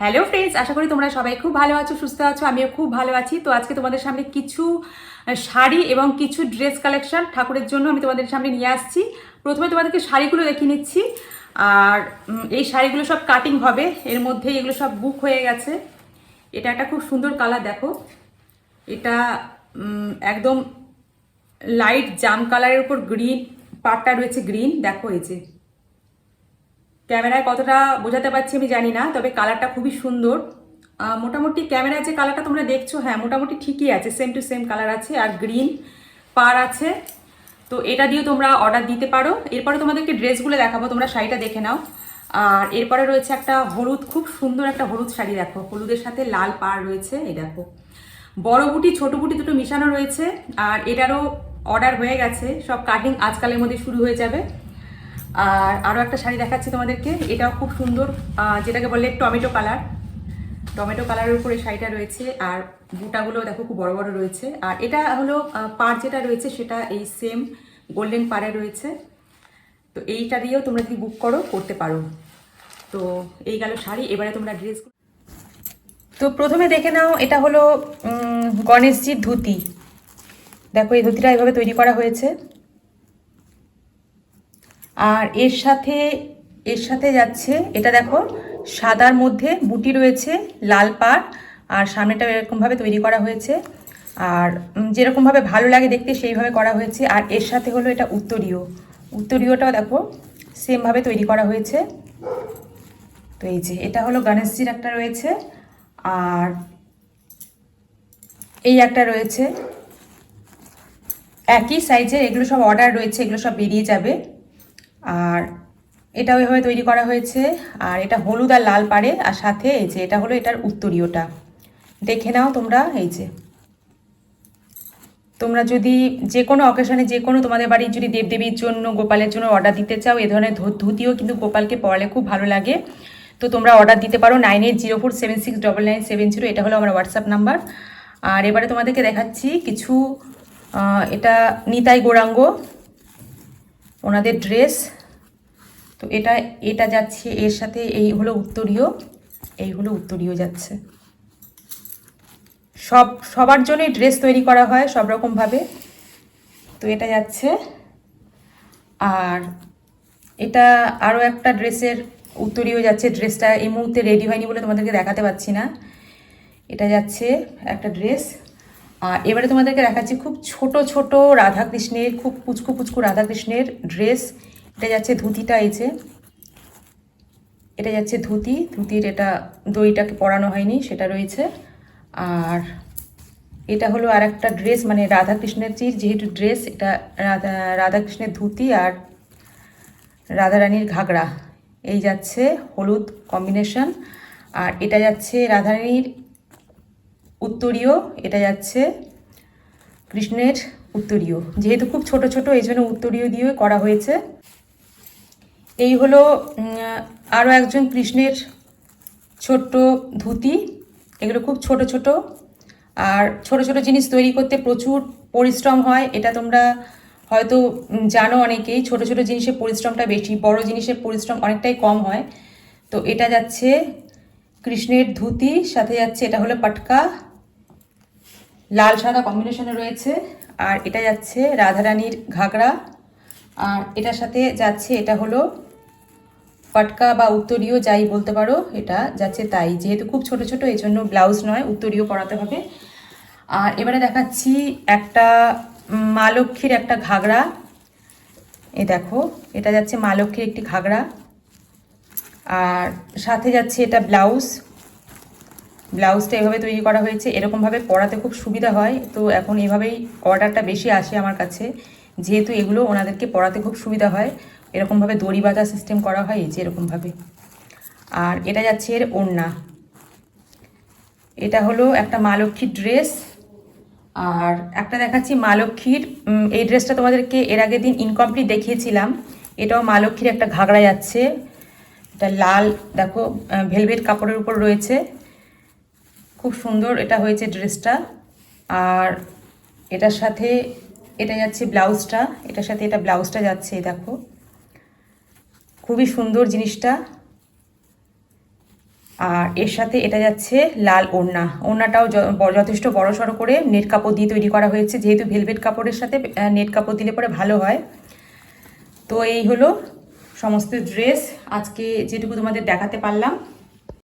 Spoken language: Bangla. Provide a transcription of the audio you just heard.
হ্যালো ফ্রেন্ডস আশা করি তোমরা সবাই খুব ভালো আছো, সুস্থ আছো, আমিও খুব ভালো আছি। তো আজকে তোমাদের সামনে কিছু শাড়ি এবং কিছু ড্রেস কালেকশন ঠাকুরের জন্য আমি তোমাদের সামনে নিয়ে আসছি। প্রথমে তোমাদেরকে শাড়িগুলো দেখিয়ে নিচ্ছি। আর এই শাড়িগুলো সব কাটিং হবে। এর মধ্যেই এগুলো সব বুক হয়ে গেছে। এটা একটা খুব সুন্দর কালার দেখো। এটা একদম লাইট জাম কালারের উপর গ্রিন পাটটা রয়েছে গ্রিন দেখো এই যে। ক্যামেরায় কতটা বোঝাতে পারছি আমি জানি না, তবে কালারটা খুবই সুন্দর। মোটামুটি ক্যামেরায় যে কালারটা তোমরা দেখছ হ্যাঁ মোটামুটি ঠিকই আছে সেম টু সেম কালার আছে, আর গ্রিন পার আছে। তো এটা দিয়ে তোমরা অর্ডার দিতে পারো। এরপরে তোমাদেরকে ড্রেসগুলো দেখাবো, তোমরা শাড়িটা দেখে নাও। আর এরপরে রয়েছে একটা হলুদ, খুব সুন্দর একটা হলুদ শাড়ি দেখো, হলুদের সাথে লাল পার রয়েছে, এই দেখো। বড় বুটি, ছোট বুটি দুটো মিশানো রয়েছে, আর এটারও অর্ডার হয়ে গেছে, সব কাটিং আজকালের মধ্যে শুরু হয়ে যাবে। আর আরও একটা শাড়ি দেখাচ্ছি তোমাদেরকে। এটাও খুব সুন্দর যেটাকে বললে টমেটো কালার। টমেটো কালারের উপরে শাড়িটা রয়েছে আর বুটাগুলো দেখো খুব বড় বড় রয়েছে। আর এটা হলো পাড় যেটা রয়েছে সেটা এই সেম গোল্ডেন পাড়ে রয়েছে। তো এইটা দিয়েও তোমরা যদি বুক করো, করতে পারো। তো এই গেল শাড়ি, এবারে তোমরা ড্রেস তো প্রথমে দেখে নাও, এটা হলো গণেশজির ধুতি। দেখো এই ধুতিটা এভাবে তৈরি করা হয়েছে। আর এর সাথে এর সাথে যাচ্ছে, এটা দেখো, সাদার মধ্যে বুটি রয়েছে, লাল পাড়, আর সামনেটা এরকমভাবে তৈরি করা হয়েছে। আর যেরকমভাবে ভালো লাগে দেখতে, সেইভাবে করা হয়েছে। আর এর সাথে হলো এটা উত্তরীয়। উত্তরীয়টাও দেখো, সেমভাবে তৈরি করা হয়েছে। তো এই যে, এটা হলো গণেশজির একটা রয়েছে। আর এই একটা রয়েছে। একই সাইজের, এগুলো সব অর্ডার রয়েছে, এগুলো সব বেরিয়ে যাবে। আর এটা ওইভাবে তৈরি করা হয়েছে। আর এটা হলুদ আর লাল পাড়ে। আর সাথে এই যে এটা হলো এটার উত্তরীয়টা। দেখে নাও তোমরা এই যে। তোমরা যদি যে কোনো অকেশনে যে কোনো তোমাদের বাড়ির যদি দেবদেবীর জন্য, গোপালের জন্য অর্ডার দিতে চাও, এ ধরনের ধুতিও কিন্তু গোপালকে পরালে খুব ভালো লাগে। তো তোমরা অর্ডার দিতে পারো nine eight zero four seven six double nine seven zero এটা হলো আমার হোয়াটসঅ্যাপ নাম্বার আর এবারে তোমাদেরকে দেখাচ্ছি কিছু এটা নিতাই গৌরাঙ্গ। ওনাদের ড্রেস তো এটা এটা যাচ্ছে, এর সাথে এই হলো উত্তরীয়, এই হলো উত্তরীয় যাচ্ছে। সব, সবার জন্যই ড্রেস তৈরি করা হয় সব রকমভাবে তো এটা যাচ্ছে। আর এটা আরও একটা ড্রেসের উত্তরীয় যাচ্ছে। ড্রেসটা এই মুহূর্তে রেডি হয়নি বলে তোমাদেরকে দেখাতে পাচ্ছি না। এটা যাচ্ছে একটা ড্রেস। আর এবারে তোমাদেরকে দেখাচ্ছি খুব ছোট ছোট রাধাকৃষ্ণের, খুব পুচকু পুচকু রাধাকৃষ্ণের ড্রেস এটা যাচ্ছে ধুতিটা এই যে। এটা যাচ্ছে ধুতি। ধুতির এটা দইটাকে পরানো হয়নি, সেটা রয়েছে। আর এটা হলো আর একটা ড্রেস মানে রাধাকৃষ্ণের চির যেহেতু ড্রেস এটা রাধা, রাধাকৃষ্ণের ধুতি আর রাধারানীর ঘাগরা। এই যাচ্ছে হলুদ কম্বিনেশন আর এটা যাচ্ছে রাধারানীর উত্তরীয়, এটা যাচ্ছে কৃষ্ণের উত্তরীয়। যেহেতু খুব ছোট ছোট, এই জন্য উত্তরীয় দিয়ে করা হয়েছে। এই হলো আরও একজন কৃষ্ণের ছোট্ট ধুতি। এগুলো খুব ছোট ছোট। আর ছোট ছোট জিনিস তৈরি করতে প্রচুর পরিশ্রম হয়। এটা তোমরা হয়তো জানো অনেকেই, ছোট ছোট জিনিসের পরিশ্রমটা বেশি, বড় জিনিসের পরিশ্রম অনেকটাই কম হয়। তো এটা যাচ্ছে কৃষ্ণের ধুতি, সাথে যাচ্ছে, এটা হলো পাটকা। লাল সাদা কম্বিনেশনে রয়েছে, আর এটা যাচ্ছে রাধারানীর ঘাগরা, আর এটার সাথে যাচ্ছে, এটা হলো পাটকা বা উত্তরীয় যাই বলতে পারো, এটা যাচ্ছে তাই। যেহেতু খুব ছোট ছোট এই জন্য ব্লাউজ নয়, উত্তরীয় পরাতে হবে। আর এবারে দেখাচ্ছি একটা মা লক্ষ্মীর একটা ঘাগরা। এ দেখো, এটা যাচ্ছে মা লক্ষ্মীর একটি ঘাগরা। আর সাথে যাচ্ছে এটা ব্লাউজ। ব্লাউজটা এভাবে তৈরি করা হয়েছে, এরকমভাবে পরাতে খুব সুবিধা হয়। তো এখন এভাবেই অর্ডারটা বেশি আসে আমার কাছে। যেহেতু এগুলো ওনাদেরকে পরাতে খুব সুবিধা হয়, এরকমভাবে দড়ি বাঁধা সিস্টেম করা হয় এই যে এরকমভাবে। আর এটা যাচ্ছে এর ওড়না। এটা হলো একটা মা লক্ষ্মীর ড্রেস আর একটা দেখাচ্ছি মা লক্ষ্মীর এই ড্রেসটা তোমাদেরকে এর আগের দিন ইনকমপ্লিট দেখিয়েছিলাম। এটাও মা লক্ষ্মীর একটা ঘাগড়া যাচ্ছে। এটা লাল, দেখো ভেলভেট কাপড়ের উপর রয়েছে। খুব সুন্দর এটা হয়েছে ড্রেসটা। আর এটার সাথে, এটা যাচ্ছে ব্লাউজটা। এটার সাথে এটা ব্লাউজটা যাচ্ছে দেখো। খুবই সুন্দর জিনিসটা। আর এর সাথে এটা যাচ্ছে লাল ওড়না। ওড়নাটাও যথেষ্ট বড় সড়ো করে নেট কাপড় দিয়ে তৈরি করা হয়েছে। যেহেতু ভেলভেট কাপড়ের সাথে নেট কাপড় দিলে পরে ভালো হয়। তো এই হলো সমস্ত ড্রেস। আজকে যেটুকু তোমাদের দেখাতে পারলাম।